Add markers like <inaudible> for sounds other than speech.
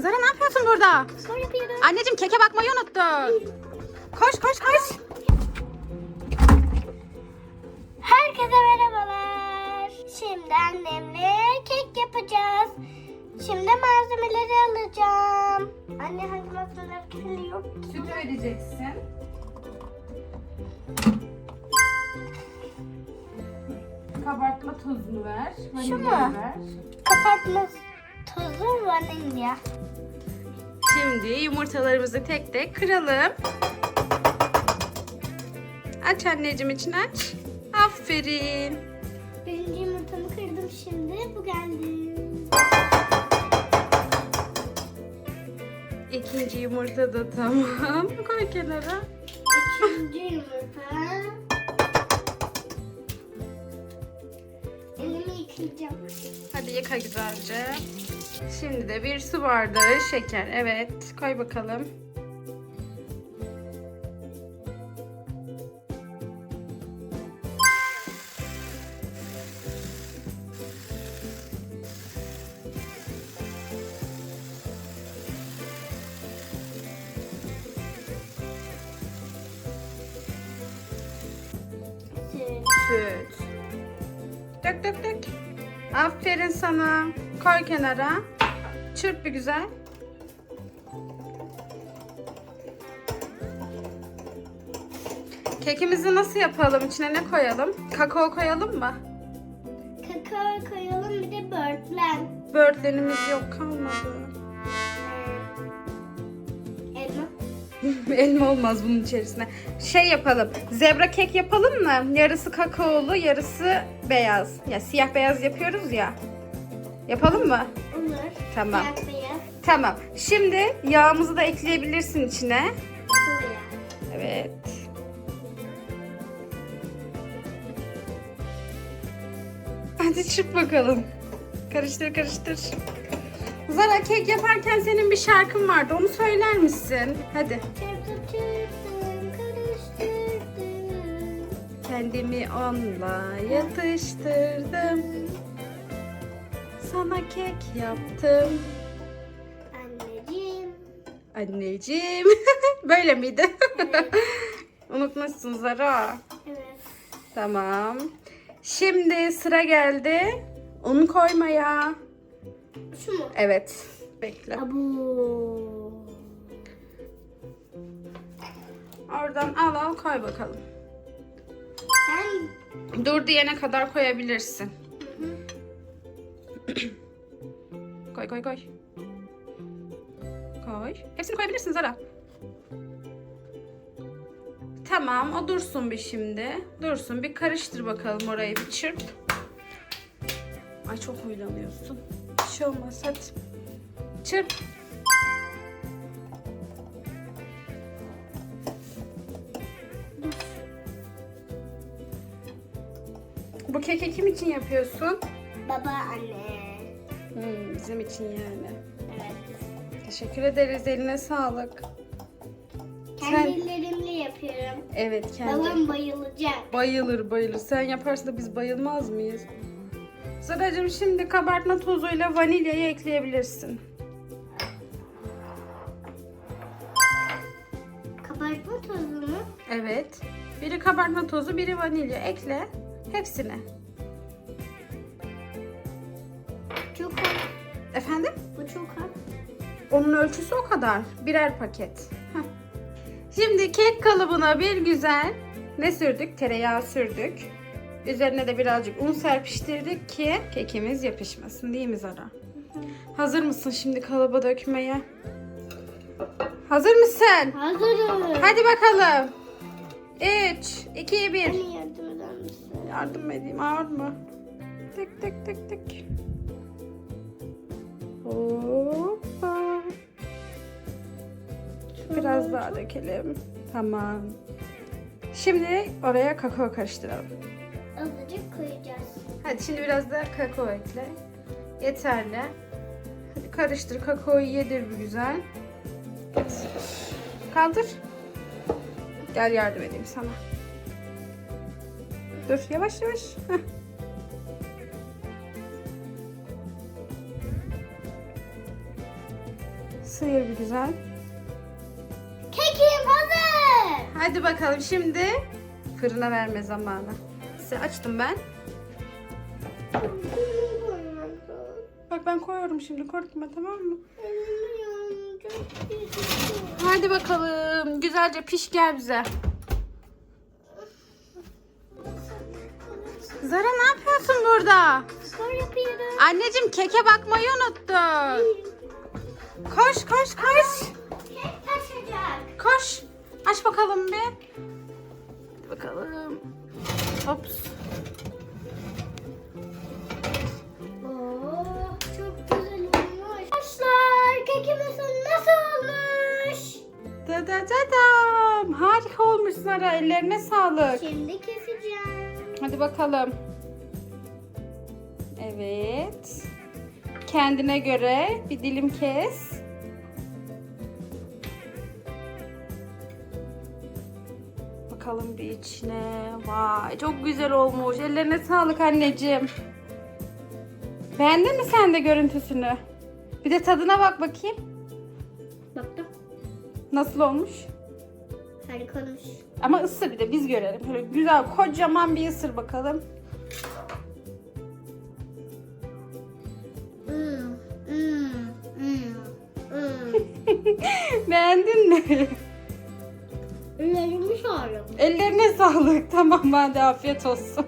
Zara ne yapıyorsun burada? Spor yapıyorum. Anneciğim keke bakmayı unuttun. Koş koş koş. Herkese merhabalar. Şimdi annemle kek yapacağız. Şimdi malzemeleri alacağım. Anne hangi malzemeler geliyor? Sütü vereceksin. Kabartma tozunu ver. Şu mu? vanilyayı ver. Kapartma tozu vanilya. Şimdi yumurtalarımızı tek tek kıralım. Aç anneciğim için aç. Aferin. Birinci yumurtamı kırdım şimdi. Bu geldi. İkinci yumurta da tamam. <laughs> Koy kenara. Üçüncü yumurta. Yıkayacağım. Hadi yıka güzelce. Şimdi de bir su bardağı şeker. Evet, koy bakalım. Süt. Süt. Dök dök dök. Aferin sana. Koy kenara. Çırp bir güzel. Kekimizi nasıl yapalım? İçine ne koyalım? Kakao koyalım mı? Kakao koyalım bir de böğürtlen. Böğürtlenimiz yok kalmadı. <laughs> Elma olmaz bunun içerisine. Şey yapalım. Zebra kek yapalım mı? Yarısı kakaolu, yarısı beyaz. Ya siyah beyaz yapıyoruz ya. Yapalım mı? Olur. Tamam. Siyah beyaz. Tamam. Şimdi yağımızı da ekleyebilirsin içine. Soya. Evet. Hadi çırp bakalım. Karıştır karıştır. Zara kek yaparken senin bir şarkın vardı. Onu söyler misin? Hadi. Kendimi onunla yatıştırdım. Sana kek yaptım. Anneciğim. Anneciğim. <laughs> Böyle miydi? <laughs> Unutmuşsun Zara. Evet. Tamam. Şimdi sıra geldi. Un koymaya. Şu mu? Evet. Bekle. Abu. Oradan al al koy bakalım. Sen Dur diyene kadar koyabilirsin. <clears throat> koy koy koy. Koy. Hepsini koyabilirsin Zara. Tamam o dursun bir şimdi. Dursun bir karıştır bakalım orayı bir çırp. Ay çok huylanıyorsun. Bir şey olmaz hadi. Çırp. Bu keki kim için yapıyorsun? baba anne. Hmm, bizim için yani. Evet. Teşekkür ederiz. Eline sağlık. Kendi Sen- ellerimle yapıyorum. Evet kendi. Babam bayılacak. Bayılır bayılır. Sen yaparsa da biz bayılmaz mıyız? Zaracığım şimdi kabartma tozuyla vanilyayı ekleyebilirsin. Kabartma tozunu Evet. Biri kabartma tozu, biri vanilya. Ekle. Hepsini. çok az. Efendim? Bu çok az. Onun ölçüsü o kadar. Birer paket. Heh. Şimdi kek kalıbına bir güzel ne sürdük? Tereyağı sürdük. Üzerine de birazcık un serpiştirdik ki kekimiz yapışmasın değil mi Zara? Hazır mısın şimdi kalıba dökmeye? Hazır mısın? Hazırım. Hadi bakalım. 3, 2, 1. Anne yardım eder misin? Yardım edeyim ağır mı? Tek tek tek tek. Hoppa. Biraz daha dökelim. Tamam. Şimdi oraya kakao karıştıralım. Hadi şimdi biraz da kakao ekle. Yeterli. Hadi karıştır kakaoyu yedir bir güzel. Kaldır. Gel yardım edeyim sana. Dur yavaş yavaş. Heh. sıyır bir güzel. Kekim hazır. Hadi bakalım şimdi fırına verme zamanı. Size açtım ben. Bak ben koyuyorum şimdi korkma tamam mı? Hadi bakalım güzelce piş gel bize. Zara ne yapıyorsun burada? Spor yapıyorum. Anneciğim keke bakmayı unuttun. Koş koş koş. Kek taşacak. Koş. Aç bakalım bir. Hadi bakalım. Hops. Da da da dam. Harika olmuş Zara. Ellerine sağlık. Şimdi keseceğim. Hadi bakalım. Evet. Kendine göre bir dilim kes. Bakalım bir içine. Vay çok güzel olmuş. Ellerine sağlık anneciğim. Beğendin mi sen de görüntüsünü? Bir de tadına bak bakayım. Nasıl olmuş? Harika olmuş. Ama ısır bir de biz görelim. Böyle güzel kocaman bir ısır bakalım. Hmm, hmm, hmm, hmm. <laughs> Beğendin mi? Ellerimi sağlık. Ellerine sağlık. <laughs> Tamam hadi afiyet olsun.